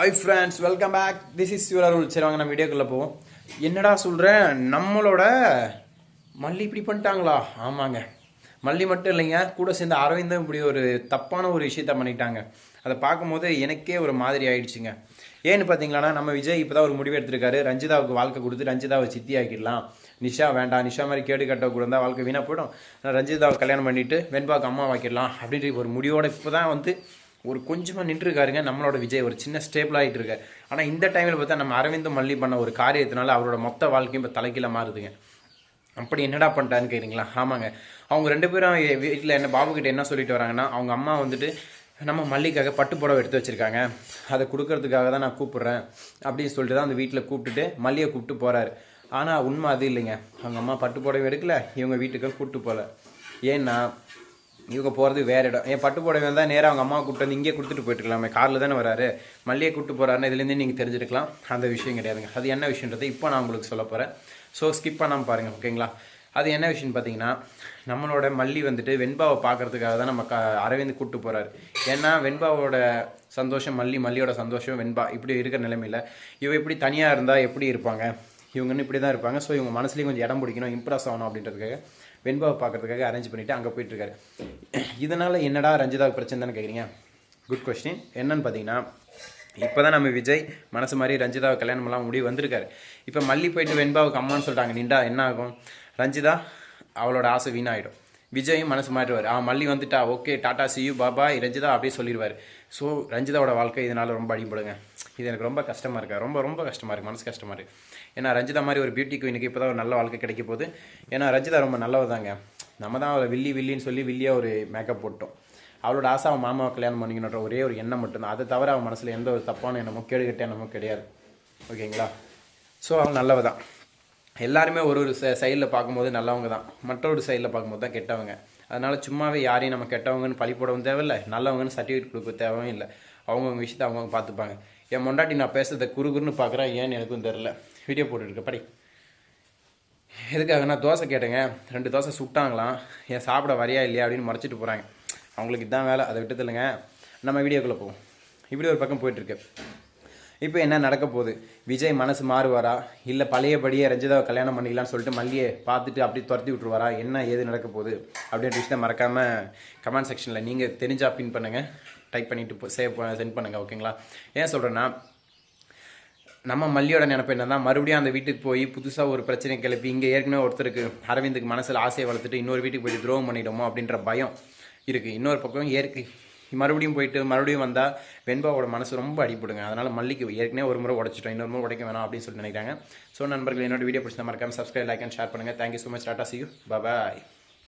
Hi friends welcome back this is your Arul சரி வாங்க நம்ம வீடியோக்குள்ளே போவோம். என்னடா சொல்கிறேன் நம்மளோட மல்லி இப்படி பண்ணிட்டாங்களா? ஆமாங்க. மல்லி மட்டும் இல்லைங்க. கூட சேர்ந்து அரவிந்தும் இப்படி ஒரு தப்பான ஒரு விஷயத்த பண்ணிட்டாங்க. அதை பார்க்கும்போது எனக்கே ஒரு மாதிரி ஆயிடுச்சுங்க. ஏன்னு பார்த்தீங்களன்னா நம்ம விஜய் இப்போ தான் ஒரு முடிவு எடுத்திருக்காரு. ரஞ்சிதாவுக்கு வாழ்க்கை கொடுத்து ரஞ்சிதாவை சித்தி ஆக்கிடலாம். நிஷா வேண்டாம். நிஷா மாதிரி கேடு கட்ட கூட இருந்தால் வாழ்க்கை வீணாக போயிடும். ரஞ்சிதாவை கல்யாணம் பண்ணிவிட்டு வெண்பாவுக்கு அம்மா வாக்கிடலாம் அப்படின்ற ஒரு முடிவோட இப்போ தான் வந்து ஒரு கொஞ்சமாக நின்றுருக்காருங்க. நம்மளோட விஜய் ஒரு சின்ன ஸ்டேபிள் ஆகிட்டு இருக்காரு ஆனால் இந்த டைமில் பார்த்தா நம்ம அரவிந்த் மல்லி பண்ண ஒரு காரியத்தினால அவரோட மொத்த வாழ்க்கையும் இப்போ தலைக்கீழ மாறுதுங்க. அப்படி என்னடா பண்ணிட்டான்னு கேட்குறீங்களா ஆமாங்க. அவங்க ரெண்டு பேரும் வீட்டில் என்ன பாபு கிட்ட என்ன சொல்லிட்டு வராங்கன்னா அவங்க அம்மா வந்துட்டு நம்ம மல்லிக்காக பட்டு புடவை எடுத்து வச்சுருக்காங்க. அதை கொடுக்கறதுக்காக தான் நான் கூப்பிட்றேன். அப்படின்னு சொல்லிட்டு தான் அந்த வீட்டில் கூப்பிட்டுட்டு மல்லியை கூப்பிட்டு போகிறாரு ஆனால் உண்மை அது இல்லைங்க. அவங்க அம்மா பட்டு புடவை எடுக்கல இவங்க வீட்டுக்கு கூப்பிட்டு போகல ஏன்னா இவங்க போகிறது வேற இடம். என் பட்டு புடவை வந்தால் நேராக அவங்க அம்மா கூப்பிட்டு வந்து இங்கே கொடுத்துட்டு போயிட்டுருக்கலாமே. காரில் தானே வராரு. மல்லியை கூப்பிட்டு போகிறாருன்னு இதுலேருந்து நீங்கள் தெரிஞ்சிருக்கலாம். அந்த விஷயம் கிடையாதுங்க. அது என்ன விஷயன்றது இப்போ நான் உங்களுக்கு சொல்ல போகிறேன் ஸோ ஸ்கிப் பண்ணாமல் பாருங்கள் ஓகேங்களா அது என்ன விஷயம்னு பார்த்தீங்கன்னா நம்மளோட மல்லி வந்துட்டு வெண்பாவை பார்க்கறதுக்காக தான் நம்ம க அரவிந்த் கூப்பிட்டு போகிறாரு ஏன்னா வெண்பாவோட சந்தோஷம் மல்லி மல்லியோட சந்தோஷம் வெண்பா. இப்படி இருக்கிற நிலைமையில் இவ இப்படி தனியாக இருந்தால் எப்படி இருப்பாங்க? இவங்கன்னு இப்படி தான் இருப்பாங்க. ஸோ இவங்க மனசுலேயும் கொஞ்சம் இடம் பிடிக்கணும் இம்ப்ரெஸ் ஆகணும் அப்படின்றதுக்காக வெண்பாவை பார்க்கறதுக்காக அரேஞ்ச் பண்ணிவிட்டு அங்கே போயிட்டுருக்காரு. இதனால் என்னடா ரஞ்சிதாவுக்கு பிரச்சனைன்னு கேட்குறீங்க குட் கொஸ்டின் என்னன்னு பார்த்தீங்கன்னா இப்போ தான் நம்ம விஜய் மனசு மாதிரி ரஞ்சிதாவை கல்யாணம்லாம் முடிவு வந்திருக்காரு. இப்போ மல்லி போயிட்டு வெண்பாவுக்கு அம்மான்னு சொல்லிட்டாங்க. நின்றா என்ன ஆகும்? ரஞ்சிதா அவளோட ஆசை வீணாயிடும். விஜயும் மனசு மாறிடுவார். ஆ மல்லி வந்துட்டா okay tata see you bye bye Ranjitha அப்படியே சொல்லிடுவார். ஸோ ரஞ்சிதாவோட வாழ்க்கை இதனால் ரொம்ப அடிபடுங்க. இது எனக்கு ரொம்ப கஷ்டமாக இருக்குது ரொம்ப ரொம்ப கஷ்டமாக இருக்குது மனசு கஷ்டமாக இருக்குது ஏன்னா ரஞ்சிதா மாதிரி ஒரு பியூட்டி குயினுக்கு இப்போ தான் ஒரு நல்ல வாழ்க்கை கிடைக்க போகுது. ஏன்னா ரஞ்சிதா ரொம்ப நல்லவ தாங்க நம்ம தான் அவளை வில்லி வில்லின்னு சொல்லி வில்லியாக ஒரு மேக்கப் போட்டோம். அவளோட ஆசை அவன் மாமாவை கல்யாணம் பண்ணிக்கணுன்ற ஒரே ஒரு எண்ணம் மட்டும்தான் அதை தவிர அவன் மனசில் எந்த ஒரு தப்பான எண்ணமோ கேடுகட்ட எண்ணமோ கிடையாது. ஓகேங்களா? ஸோ அவன் நல்லவ தான் எல்லாருமே ஒரு ஒரு சைடில் பார்க்கும்போது நல்லவங்க தான். மற்றொரு சைடில் பார்க்கும்போது தான் கெட்டவங்க. அதனால் சும்மாவே யாரையும் நம்ம கெட்டவங்கன்னு பழி போடவும் தேவையில்லை. நல்லவங்கன்னு சர்டிஃபிகேட் கொடுக்க தேவையும் இல்லை. அவங்கவுங்க விஷயத்தை அவங்கவுங்க பார்த்துப்பாங்க. என் மொண்டாட்டி நான் பேசுறதை குறுகுறுன்னு பார்க்குறேன் ஏன்னு எனக்கும் தெரில வீடியோ போட்டுருக்க படி. எதுக்காக நான் தோசை கேட்டேங்க. ரெண்டு தோசை சுட்டாங்களாம். ஏன் சாப்பிட வரையா இல்லையா அப்படின்னு மறைச்சிட்டு போகிறாங்க அவங்களுக்கு இதான் வேலை அதை விட்டு இல்லைங்க. நம்ம வீடியோக்குள்ளே போவோம். இப்படி ஒரு பக்கம் போயிட்டுருக்கு. இப்போ என்ன நடக்க போகுது? விஜய் மனசு மாறுவாரா? இல்லை பழையபடியே ரஞ்சிதாவை கல்யாணம் பண்ணிக்கலாம்னு சொல்லிட்டு மல்லியை பார்த்துட்டு அப்படியே துரத்தி விட்ருவாரா என்ன ஏது நடக்க போகுது? அப்படின்ற விஷயத்தை மறக்காமல் கமெண்ட் செக்ஷனில் நீங்கள் தெரிஞ்சால் பின் பண்ணுங்கள் டைப் பண்ணிவிட்டு சேவ் சென்ட் பண்ணுங்கள் ஓகேங்களா ஏன் சொல்கிறேன்னா நம்ம மல்லியோட நினைப்பு என்ன தான் மறுபடியும் அந்த வீட்டுக்கு போய் புதுசாக ஒரு பிரச்சனை கிளப்பி இங்கே ஏற்கனவே ஒருத்தருக்கு அரவிந்துக்கு மனசில் ஆசையை வளர்த்துட்டு இன்னொரு வீட்டுக்கு போயிட்டு துரோகம் பண்ணிடுமோ அப்படின்ற பயம் இருக்குது இன்னொரு பக்கம் ஏற்கை மறுபடியும் போயிட்டு மறுபடியும் வந்தால் வெண்பாவோட மனசு ரொம்ப அடிப்படுங்க அதனால் மல்லிக்கு ஏற்கனவே ஒரு முறை உடச்சிட்டோம். இன்னொரு முறை உடைக்க வேணாம் அப்படின்னு சொல்லி நினைக்கிறாங்க. ஸோ நண்பர்கள் என்னோட வீடியோ பிடிச்சா மறக்காம சப்ஸ்கிரைப் லைக் அண்ட் ஷேர் பண்ணுங்கள் thank you so much tata see you bye